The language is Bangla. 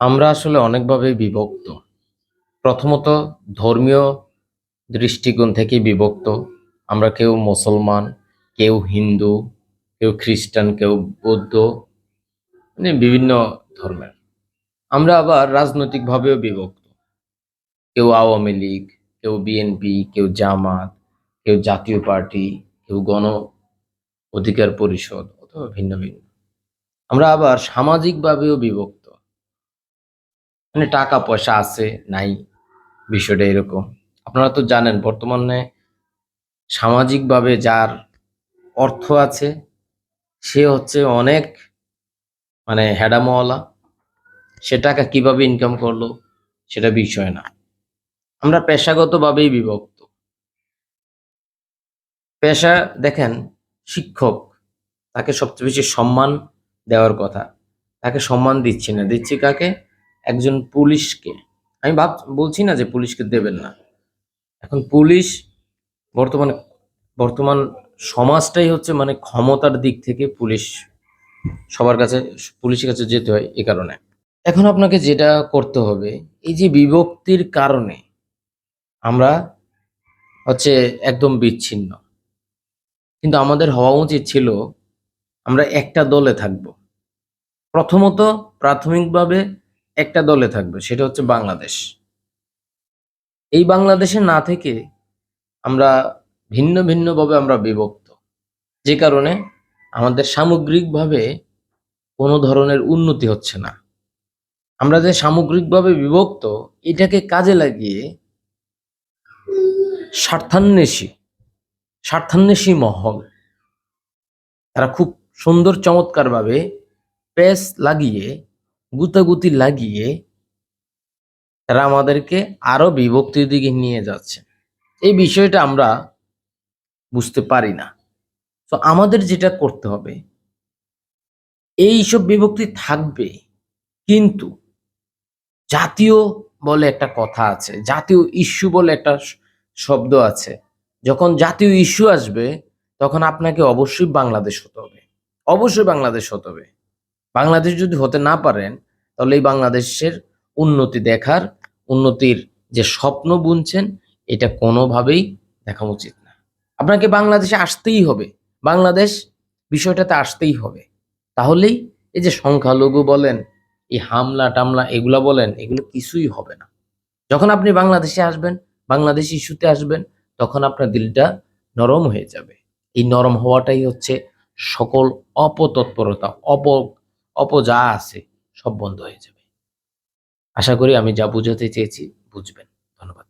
আমরা আসলে অনেকভাবে বিভক্ত। প্রথমত ধর্মীয় দৃষ্টিকোণ থেকে বিভক্ত। আমরা কেউ মুসলমান, কেউ হিন্দু, কেউ খ্রিস্টান, কেউ বৌদ্ধ মানে বিভিন্ন ধর্মের। আমরা আবার রাজনৈতিকভাবেও বিভক্ত। কেউ আওয়ামী লীগ, কেউ বিএনপি কেউ জামাত, কেউ জাতীয় পার্টি, কেউ গণ অধিকার পরিষদ, অথবা ভিন্ন ভিন্ন। আমরা আবার সামাজিকভাবেও বিভক্ত। মানে টাকা পয়সা আছে, নাই? বিষয়টা এরকম। আপনারা তো জানেন, বর্তমানে সামাজিকভাবে যার অর্থ আছে, সে হচ্ছে অনেক মানে হেডামওয়ালা। সে টাকা কীভাবে ইনকাম করল, সেটা বিষয় না। আমরা পেশাগতভাবেই বিভক্ত। পেশা, দেখেন, শিক্ষক, তাকে সবচেয়ে বেশি সম্মান দেওয়ার কথা। তাকে সম্মান দিচ্ছি না। দিচ্ছি কাকে? একজন পুলিশকে। আমি ভাব, বলছি না যে পুলিশকে দেবেন না। এখন পুলিশ বর্তমানে, বর্তমান সমাজটাই হচ্ছে মানে ক্ষমতার দিক থেকে পুলিশ সবার কাছে, পুলিশের কাছে যেতে হয় এ কারণে। এখন আপনাকে যেটা করতে হবে, এই যে বিভক্তির কারণে আমরা হচ্ছে একদম বিচ্ছিন্ন। কিন্তু আমাদের হওয়া উচিত ছিল আমরা একটা দলে থাকব। প্রথমত প্রাথমিকভাবে একটা দলে থাকবে, সেটা হচ্ছে বাংলাদেশ। এই বাংলাদেশে না থেকে আমরা ভিন্ন ভিন্নভাবে আমরা বিভক্ত। যে কারণে আমাদের সামগ্রিকভাবে কোনো ধরনের উন্নতি হচ্ছে না। আমরা যে সামগ্রিকভাবে বিভক্ত, এটাকে কাজে লাগিয়ে স্বার্থান্বেষী স্বার্থান্বেষী মহল, তারা খুব সুন্দর চমৎকারভাবে পেস লাগিয়ে গুতাগুতি লাগিয়ে তারা আমাদেরকে আরও বিভক্তির দিকে নিয়ে যাচ্ছে। এই বিষয়টা আমরা বুঝতে পারি না। তো আমাদের যেটা করতে হবে এই সব বিভক্তি থাকবে, কিন্তু জাতীয় বলে একটা কথা আছে, জাতীয় ইস্যু বলে একটা শব্দ আছে। যখন জাতীয় ইস্যু আসবে, তখন আপনাকে অবশ্যই বাংলাদেশ হতে হবে। অবশ্যই বাংলাদেশ হতে হবে। বাংলাদেশ যদি হতে না পারেন, তাহলে এই বাংলাদেশের উন্নতি দেখার, উন্নতির যে স্বপ্ন বুনছেন, এটা কোনোভাবেই দেখা উচিত না। আপনাকে বাংলাদেশে আসতেই হবে। বাংলাদেশ বিষয়টাতে আসতেই হবে। তাহলেই এই যে সংখ্যালঘু বলেন, এই হামলা টামলা এগুলা বলেন, এগুলো কিছুই হবে না। যখন আপনি বাংলাদেশে আসবেন, বাংলাদেশ ইস্যুতে আসবেন, তখন আপনার দিলটা নরম হয়ে যাবে। এই নরম হওয়াটাই হচ্ছে সকল অপতৎপরতা, অপ অপ যা আছে সব বন্ধ হয়ে যাবে। আশা করি আমি যা বুঝাতে চেয়েছি, বুঝবেন। ধন্যবাদ।